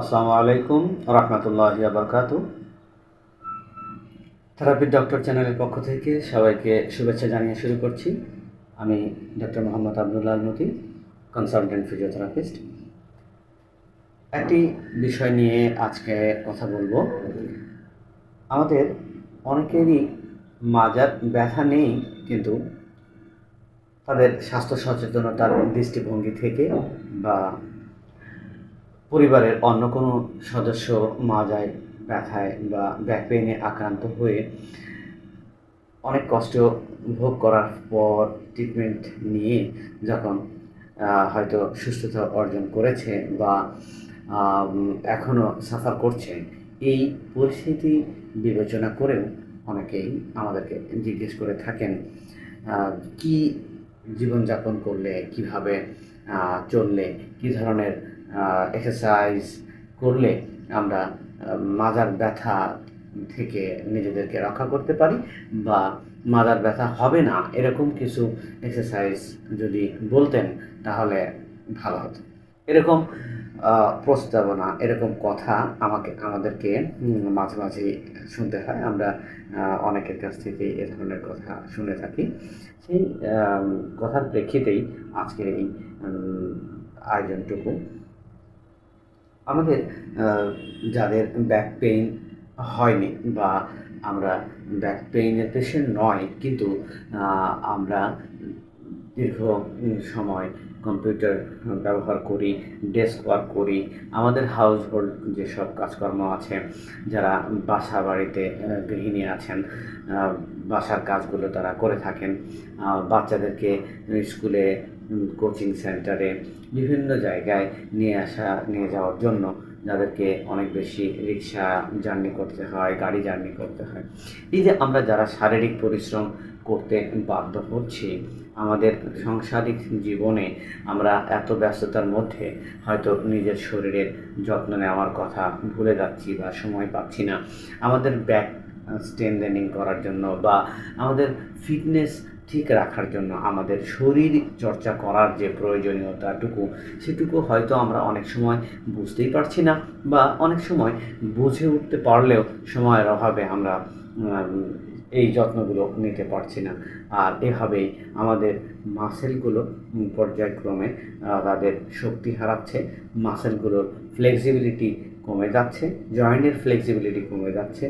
আসসালামু আলাইকুম রহমতুল্লাহ বরকাত থেরাপি ডক্টর চ্যানেলের পক্ষ থেকে সবাইকে শুভেচ্ছা জানিয়ে শুরু করছি। আমি doctor Mohammad Abdullah Moti consultant physiotherapist একটি বিষয় নিয়ে আজকে কথা বলব। আমাদের অনেকেরই মাজার ব্যথা নেই, কিন্তু তাদের স্বাস্থ্য সচেতনতার দৃষ্টিভঙ্গি থেকে বা পরিবারের অন্য কোনো সদস্য মাজায় ব্যথায় বা ব্যাক পেইনে আক্রান্ত হয়ে অনেক কষ্ট ভোগ করার পর ট্রিটমেন্ট নিয়ে যখন হয়তো সুস্থতা অর্জন করেছে বা এখনও সাফার করছে, এই পরিস্থিতি বিবেচনা করেও অনেকেই আমাদেরকে জিজ্ঞেস করে থাকেন কি জীবনযাপন করলে, কীভাবে চললে, কি ধরনের এক্সারসাইজ করলে আমরা মাজার ব্যথা থেকে নিজেদেরকে রক্ষা করতে পারি বা মাজার ব্যথা হবে না। এরকম কিছু এক্সারসাইজ যদি বলতেন তাহলে ভালো হতো। এরকম প্রস্তাবনা, এরকম কথা আমাকে, আমাদেরকে মাঝে মাঝে শুনতে হয়। আমরা অনেকের কাছ থেকে এ ধরনের কথা শুনে থাকি। সেই কথার প্রেক্ষিতেই আজকের এই আয়োজনটুকু আমাদের যাদের ব্যাক পেইন হয়নি বা আমরা ব্যাক পেইনের পেশেন্ট নয়, কিন্তু আমরা দীর্ঘ সময় কম্পিউটার ব্যবহার করি ডেস্ক ওয়ার্ক করি, আমাদের হাউস হোল্ড যেসব কাজকর্ম আছে, যারা বাসা বাড়িতে গৃহিণী আছেন বাসার কাজগুলো তারা করে থাকেন বাচ্চাদেরকে স্কুলে কোচিং সেন্টারে বিভিন্ন জায়গায় নিয়ে আসা, নিয়ে যাওয়ার জন্য যাদেরকে অনেক বেশি রিক্সা জার্নি করতে হয়, গাড়ি জার্নি করতে হয়। এই যে আমরা যারা শারীরিক পরিশ্রম করতে বাধ্য হচ্ছি, আমাদের সাংসারিক জীবনে আমরা এত ব্যস্ততার মধ্যে হয়তো নিজের শরীরের যত্ন নেওয়ার কথা ভুলে যাচ্ছি বা সময় পাচ্ছি না। আমাদের ব্যাক স্ট্রেন্থেনিং করার জন্য বা আমাদের ফিটনেস ঠিক রাখার জন্য আমাদের শরীর চর্চা করার যে প্রয়োজনীয়তাটুকু, সেটুকু হয়তো আমরা অনেক সময় বুঝতেই পারছি না বা অনেক সময় বুঝে উঠতে পারলেও সময়ের অভাবে আমরা এই যত্নগুলো নিতে পারছি না। আর এভাবেই আমাদের মাসেলগুলো পর্যায়ক্রমে তাদের শক্তি হারাচ্ছে, মাসেলগুলোর ফ্লেক্সিবিলিটি কমে যাচ্ছে জয়েন্টের ফ্লেক্সিবিলিটি কমে যাচ্ছে,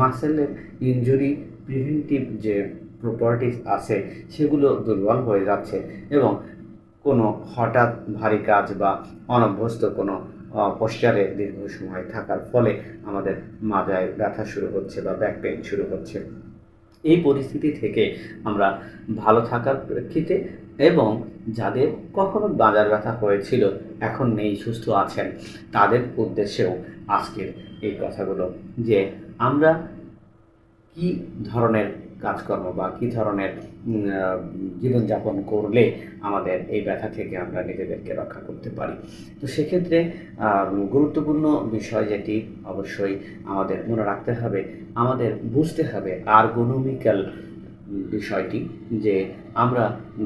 মাসেলের ইনজুরি প্রিভেন্টিভ যে প্রপার্টিস আছে, সেগুলো দুর্বল হয়ে যাচ্ছে এবং কোনো হঠাৎ ভারী কাজ বা অনভ্যস্ত কোনো পোস্টারে দীর্ঘ সময় থাকার ফলে আমাদের মাজায় ব্যথা শুরু হচ্ছে বা ব্যাক পেন শুরু হচ্ছে। এই পরিস্থিতি থেকে আমরা ভালো থাকার প্রেক্ষিতে এবং যাদের কখনো বাজার ব্যথা হয়েছিল, এখন নেই, সুস্থ আছেন, তাদের উদ্দেশ্যেও আজকের এই কথাগুলো যে আমরা কি ধরনের কাজকর্ম বা কী ধরনের জীবনযাপন করলে আমাদের এই ব্যথা থেকে আমরা নিজেদেরকে রক্ষা করতে পারি। তো সেক্ষেত্রে গুরুত্বপূর্ণ বিষয় যেটি অবশ্যই আমাদের মনে রাখতে হবে, আমাদের বুঝতে হবে আর্গোনমিক্যাল বিষয়টি যে আমরা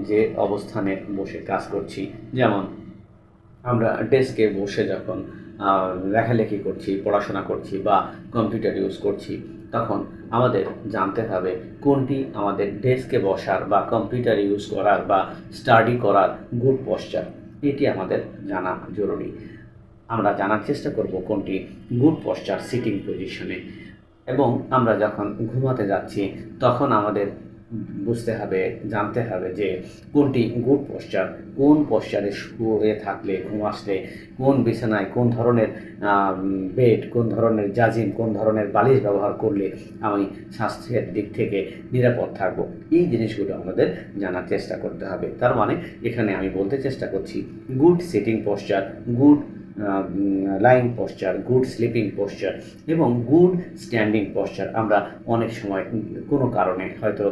যে অবস্থানে বসে কাজ করছি, যেমন আমরা ডেস্কে বসে যখন লেখালেখি করছি, পড়াশোনা করছি বা কম্পিউটার ইউজ করছি তখন আমাদের জানতে হবে কোনটি আমাদের ডেস্কে বসার বা কম্পিউটার ইউজ করার বা স্টাডি করার গুড পশ্চার এটি আমাদের জানা জরুরি। আমরা জানার চেষ্টা করব কোনটি গুড পশ্চার সিটিং পজিশনে। এবং আমরা যখন ঘুমাতে যাচ্ছি, তখন আমাদের বুঝতে হবে, জানতে হবে যে কোনটি গুড পশ্চার কোন পশ্চারে শুয়ে থাকলে, ঘুম আসলে, কোন বিছানায়, কোন ধরনের বেড কোন ধরনের জাজিম কোন ধরনের বালিশ ব্যবহার করলে আমি স্বাস্থ্যের দিক থেকে নিরাপদ থাকব? এই জিনিসগুলো আমাদের জানার চেষ্টা করতে হবে। তার মানে এখানে আমি বলতে চেষ্টা করছি good sitting posture good lying posture good sleeping posture এবং গুড স্ট্যান্ডিং পশ্চার আমরা অনেক সময় কোনো কারণে হয়তো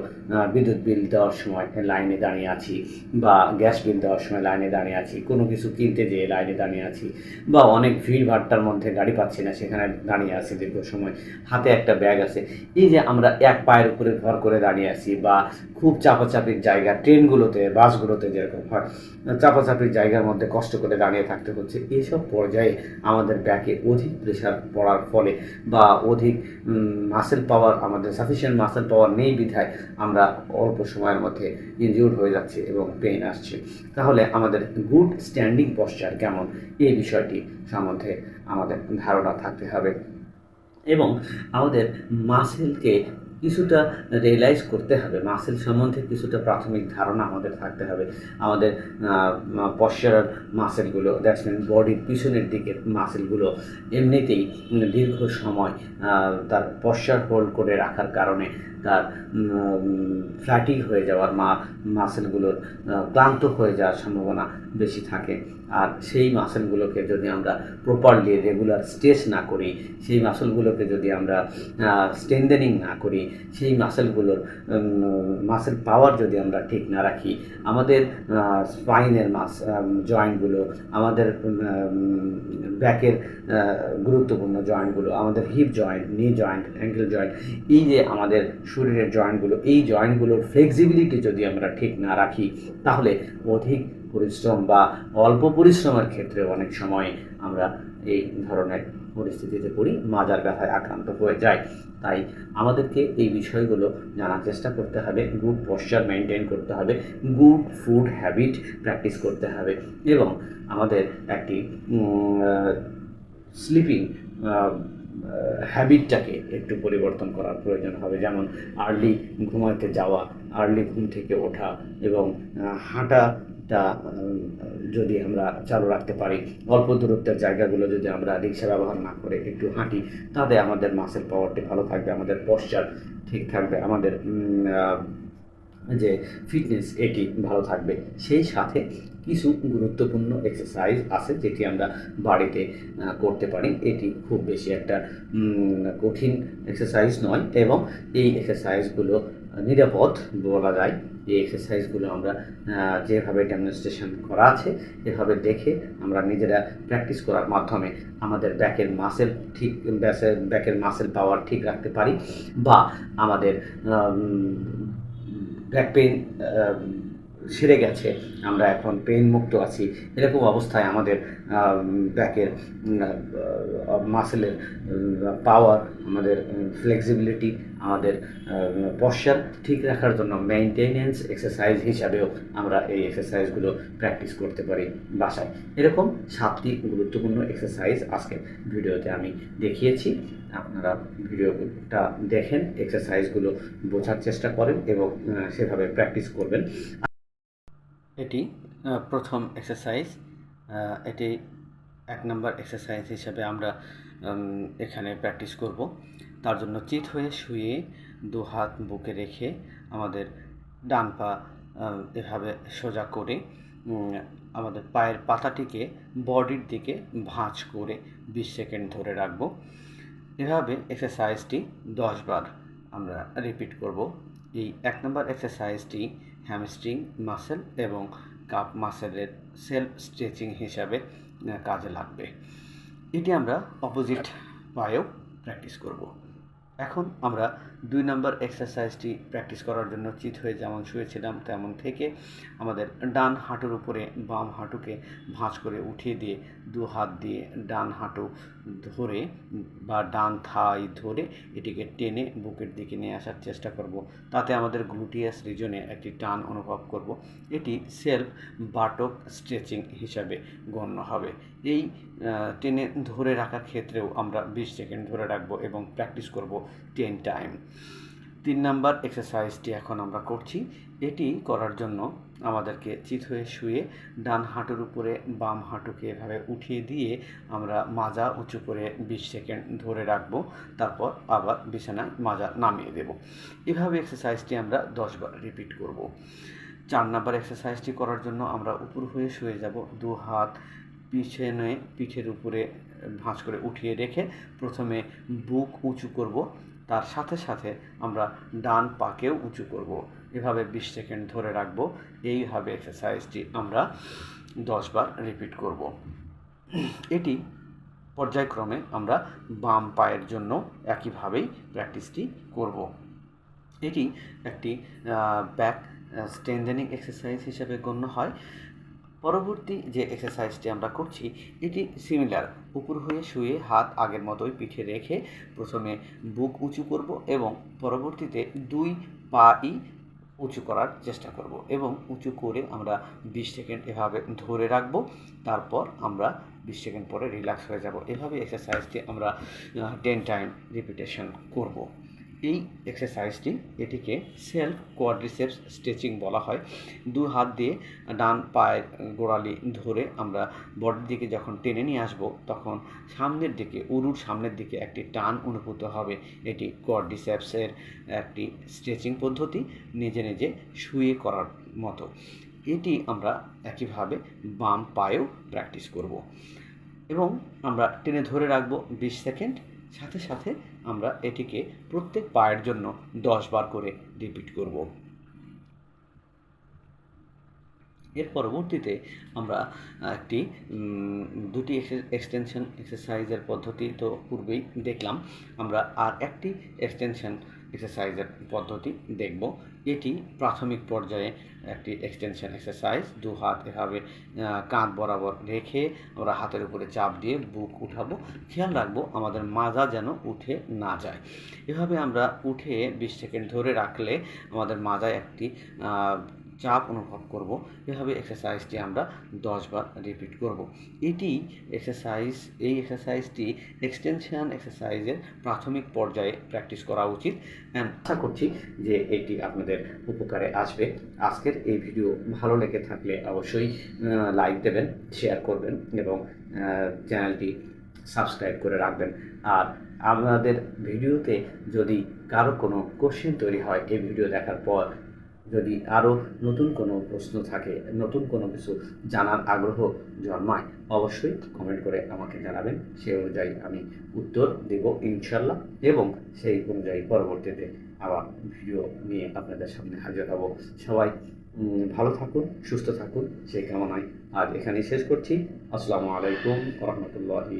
বিদ্যুৎ বিল দেওয়ার সময় লাইনে দাঁড়িয়ে আছি বা গ্যাস বিল দেওয়ার সময় লাইনে দাঁড়িয়ে আছি, কোনো কিছু কিনতে যেয়ে লাইনে দাঁড়িয়ে আছি বা অনেক ভিড় ভাট্টার মধ্যে গাড়ি পাচ্ছি না, সেখানে দাঁড়িয়ে আছি দীর্ঘ সময়, হাতে একটা ব্যাগ আছে। এই যে আমরা এক পায়ের উপরে ভর করে দাঁড়িয়ে আছি বা খুব চাপাচাপির জায়গা ট্রেনগুলোতে বাসগুলোতে যেরকম হয়, চাপাচাপির জায়গার মধ্যে কষ্ট করে দাঁড়িয়ে থাকতে হচ্ছে এইসব পর্যায়ে আমাদের ব্যাকে অধিক প্রেশার পড়ার ফলে বা অধিক মাসেল পাওয়ার আমাদের সাফিসিয়েন্ট মাসেল পাওয়ার নেই বিধায় আমরা অল্প সময়ের মধ্যে ইনজিউর্ড হয়ে যাচ্ছে এবং পেইন আসছে। তাহলে আমাদের গুড স্ট্যান্ডিং পশ্চার কেমন? এই বিষয়টি সম্বন্ধে আমাদের ধারণা থাকতে হবে। এবং আমাদের মাসেলকে কিছুটা রিয়েলাইজ করতে হবে। মাসেল সম্বন্ধে কিছুটা প্রাথমিক ধারণা আমাদের থাকতে হবে। আমাদের পশ্চার মাসেলগুলো দ্যাটস মিন বডির পিছনের দিকে মাসেলগুলো এমনিতেই দীর্ঘ সময় তার পশ্চার হোল্ড করে রাখার কারণে তার ফ্ল্যাটি হয়ে যাওয়ার মা মাসেলগুলোর ক্লান্ত হয়ে যাওয়ার সম্ভাবনা বেশি থাকে। আর সেই মাসেলগুলোকে যদি আমরা প্রপারলি রেগুলার স্ট্রেচ না করি, সেই মাসেলগুলোকে যদি আমরা স্ট্রেন্দেনিং না করি, সেই মাসেলগুলোর মাসেল পাওয়ার যদি আমরা ঠিক না রাখি, আমাদের স্পাইনের মাস জয়েন্টগুলো আমাদের ব্যাকের গুরুত্বপূর্ণ জয়েন্টগুলো আমাদের hip joint knee joint ankle joint এই যে আমাদের শরীরের জয়েন্টগুলো এই জয়েন্টগুলোর ফ্লেক্সিবিলিটি যদি আমরা ঠিক না রাখি, তাহলে অধিক পরিশ্রম বা অল্প পরিশ্রমের ক্ষেত্রে অনেক সময় আমরা এই ধরনের পরিস্থিতিতে পড়ি, মাজার ব্যথায় আক্রান্ত হয়ে যায় তাই আমাদেরকে এই বিষয়গুলো জানার চেষ্টা করতে হবে গুড পশ্চার মেনটেন করতে হবে গুড ফুড হ্যাবিট প্র্যাকটিস করতে হবে এবং আমাদের একটি স্লিপিং হ্যাবিটটাকে একটু পরিবর্তন করার প্রয়োজন হবে। যেমন আর্লি ঘুমাতে যাওয়া আর্লি ঘুম থেকে ওঠা এবং হাঁটাটা যদি আমরা চালু রাখতে পারি, অল্প দূরত্বের জায়গাগুলো যদি আমরা রিক্সা ব্যবহার না করে একটু হাঁটি, তাতে আমাদের মাসেল পাওয়ারটি ভালো থাকবে, আমাদের পশ্চার ঠিক থাকবে, আমাদের যে ফিটনেস এটি ভালো থাকবে। সেই সাথে কিছু গুরুত্বপূর্ণ এক্সারসাইজ আছে যেটি আমরা বাড়িতে করতে পারি। এটি খুব বেশি একটা কঠিন এক্সারসাইজ নয় এবং এই এক্সারসাইজগুলো নিরাপদ বলা যায়। এই এক্সারসাইজগুলো আমরা যেভাবে ডেমনস্ট্রেশন করা আছে, এভাবে দেখে আমরা নিজেরা প্র্যাকটিস করার মাধ্যমে আমাদের ব্যাকের মাসেল ঠিক ব্যাসের ব্যাকের মাসেল পাওয়ার ঠিক রাখতে পারি বা আমাদের ব্যাক পেন সেরে গেছে। আমরা এখন পেন মুক্ত আছি। এরকম অবস্থায় আমাদের ব্যাকের মাসেলের পাওয়ার আমাদের ফ্লেক্সিবিলিটি আমাদের পশ্চার ঠিক রাখার জন্য মেনটেনেন্স এক্সারসাইজ হিসাবেও আমরা এই এক্সারসাইজগুলো প্র্যাকটিস করতে পারি বাসায়। এরকম সাতটি গুরুত্বপূর্ণ এক্সারসাইজ আজকের ভিডিওতে আমি দেখিয়েছি। আপনারা ভিডিওটা দেখেন এক্সারসাইজগুলো বোঝার চেষ্টা করেন এবং সেভাবে প্র্যাকটিস করবেন। এটি প্রথম এক্সারসাইজ এটি এক নম্বর এক্সারসাইজ হিসেবে আমরা এখানে প্র্যাকটিস করব। তার জন্য চিত হয়ে শুয়ে দু হাত বুকে রেখে আমাদের ডান পা এভাবে সোজা করে আমাদের পায়ের পাতাটিকে বডির দিকে ভাঁজ করে বিশ সেকেন্ড ধরে রাখব। এভাবে এক্সারসাইজটি দশ বার আমরা রিপিট করব। এই এক নম্বর এক্সারসাইজটি হ্যামস্ট্রিং মাসেল এবং কাপ মাসেলের সেলফ স্ট্রেচিং হিসাবে কাজে লাগবে। এটি আমরা অপোজিট পায়েও প্র্যাকটিস করব। এখন আমরা দুই নম্বর এক্সারসাইজটি প্র্যাকটিস করার জন্য চিত হয়ে যেমন শুয়েছিলাম, তেমন থেকে আমাদের ডান হাঁটুর উপরে বাম হাঁটুকে ভাঁজ করে উঠিয়ে দিয়ে দু হাত দিয়ে ডান হাঁটু ধরে বা ডান থাই ধরে এটিকে টেনে বুকের দিকে নিয়ে আসার চেষ্টা করব। তাতে আমাদের গ্লুটিয়াস রিজনে একটি টান অনুভব করব। এটি সেলফ বাটক স্ট্রেচিং হিসাবে গণ্য হবে। এই টেনে ধরে রাখার ক্ষেত্রেও আমরা বিশ সেকেন্ড ধরে রাখব এবং প্র্যাকটিস করব টেন টাইম তিন নাম্বার এক্সারসাইজটি এখন আমরা করছি। এটি করার জন্য আমাদেরকে চিত হয়ে শুয়ে ডান হাঁটুর উপরে বাম হাঁটুকে এভাবে উঠিয়ে দিয়ে আমরা মাজা উঁচু করে বিশ সেকেন্ড ধরে রাখব। তারপর আবার বিছানায় মাজা নামিয়ে দেব। এভাবে এক্সারসাইজটি আমরা দশবার রিপিট করব। চার নাম্বার এক্সারসাইজটি করার জন্য আমরা উপর হয়ে শুয়ে যাব। দু হাত পিছনে পিঠের উপরে ভাঁজ করে উঠিয়ে রেখে প্রথমে বুক উঁচু করব, তার সাথে সাথে আমরা ডান পাকেও উঁচু করব। এভাবে বিশ সেকেন্ড ধরে রাখব। এইভাবে এক্সারসাইজটি আমরা দশবার রিপিট করব। এটি পর্যায়ক্রমে আমরা বাম পায়ের জন্য একইভাবেই প্র্যাকটিসটি করব। এটি একটি ব্যাক স্ট্রেন্থেনিং এক্সারসাইজ হিসেবে গণ্য হয়। পরবর্তী যে এক্সারসাইজটি আমরা করছি, এটি সিমিলার উপর হয়ে শুয়ে হাত আগের মতোই পিঠে রেখে প্রথমে বুক উঁচু করব এবং পরবর্তীতে দুই পাই উঁচু করার চেষ্টা করব এবং উঁচু করে আমরা বিশ সেকেন্ড এভাবে ধরে রাখব। তারপর আমরা বিশ সেকেন্ড পরে রিল্যাক্স হয়ে যাব। এভাবে এক্সারসাইজটি আমরা টেন টাইম রিপিটেশন করব। এই এক্সারসাইজটি এটিকে সেলফ কোয়াড্রিসেপস স্ট্রেচিং বলা হয়। দু হাত দিয়ে ডান পায়ের গোড়ালি ধরে আমরা বডির দিকে যখন টেনে নিয়ে আসব, তখন সামনের দিকে, উরুর সামনের দিকে একটি টান অনুভূত হবে। এটি কোয়াড্রিসেপসের একটি স্ট্রেচিং পদ্ধতি, নিজে নিজে শুয়ে করার মতো। এটি আমরা একইভাবে বাম পায়েও প্র্যাকটিস করব। এবং আমরা টেনে ধরে রাখব বিশ সেকেন্ড। সাথে সাথে আমরা এটিকে প্রত্যেক পায়ের জন্য দশ বার করে রিপিট করব। এর পরবর্তীতে আমরা একটি দুটি এক্সটেনশন এক্সারসাইজের পদ্ধতি তো পূর্বেই দেখলাম। আমরা আর একটি এক্সটেনশন এক্সারসাইজের পদ্ধতি দেখব। এটি প্রাথমিক পর্যায়ে একটি এক্সটেনশন এক্সারসাইজ দু হাত এভাবে কাঁধ বরাবর রেখে আমরা হাতের উপরে চাপ দিয়ে বুক উঠাবো। খেয়াল রাখব আমাদের মাজা যেন উঠে না যায়। এভাবে আমরা উঠে বিশ সেকেন্ড ধরে রাখলে আমাদের মাজায় একটি চাপ অনুভব করব, এভাবে এক্সারসাইজটি আমরা দশবার রিপিট করব। এটি এক্সারসাইজ এই এক্সারসাইজটি এক্সটেনশন এক্সারসাইজের প্রাথমিক পর্যায়ে প্র্যাকটিস করা উচিত। অ্যান্ড আশা করছি যে এটি আপনাদের উপকারে আসবে। আজকের এই ভিডিও ভালো লেগে থাকলে অবশ্যই লাইক দেবেন শেয়ার করবেন এবং চ্যানেলটি সাবস্ক্রাইব করে রাখবেন। আর আপনাদের ভিডিওতে যদি কারও কোনো কোশ্চেন তৈরি হয়, এই ভিডিও দেখার পর যদি আরও নতুন কোনো প্রশ্ন থাকে, নতুন কোনো কিছু জানার আগ্রহ জন্মায়, অবশ্যই কমেন্ট করে আমাকে জানাবেন। সেই অনুযায়ী আমি উত্তর দেব ইনশাল্লাহ এবং সেই অনুযায়ী পরবর্তীতে আবার ভিডিও নিয়ে আপনাদের সামনে হাজির হব। সবাই ভালো থাকুন, সুস্থ থাকুন, সেই কামনায় আজ এখানেই শেষ করছি। আসসালামু আলাইকুম রহমতুল্লাহি